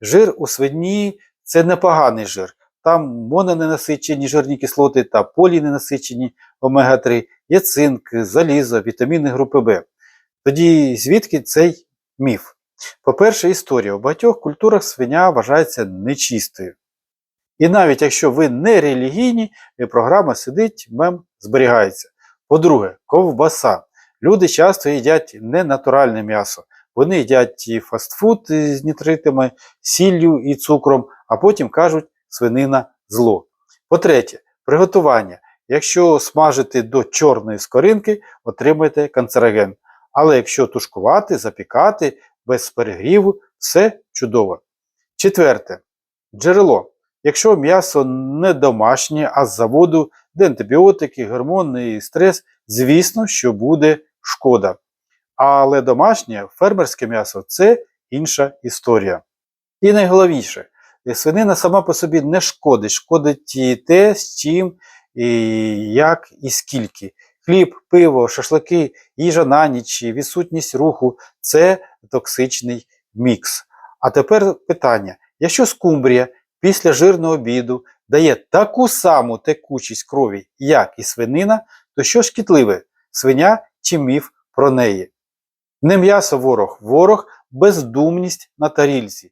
Жир у свині це непоганий жир. Там мононенасичені жирні кислоти та поліненасичені омега-3, є цинк, залізо, вітаміни групи Б. Тоді звідки цей міф? По-перше, історія. У багатьох культурах свиня вважається нечистою. І навіть якщо ви не релігійні, програма сидить, мем зберігається. По-друге, ковбаса. Люди часто їдять ненатуральне м'ясо. Вони їдять і фастфуд з нітритами, сіллю і цукром, а потім кажуть свинина зло. По-третє, приготування. Якщо смажити до чорної скоринки, отримаєте канцероген. Але якщо тушкувати, запікати без перегріву, все чудово. Четверте. Джерело. Якщо м'ясо не домашнє, а з заводу, де антибіотики, гормони і стрес, звісно, що буде шкода. Але домашнє фермерське м'ясо це інша історія. І найголовніше, свинина сама по собі не шкодить, шкодить і те, з чим, і як і скільки. Хліб, пиво, шашлики, їжа на ніч, відсутність руху це токсичний мікс. А тепер питання: якщо скумбрія після жирного обіду дає таку саму текучість крові, як і свинина, то що шкідливе свиня чи міф про неї? Не м'ясо ворог, ворог бездумність на тарільці.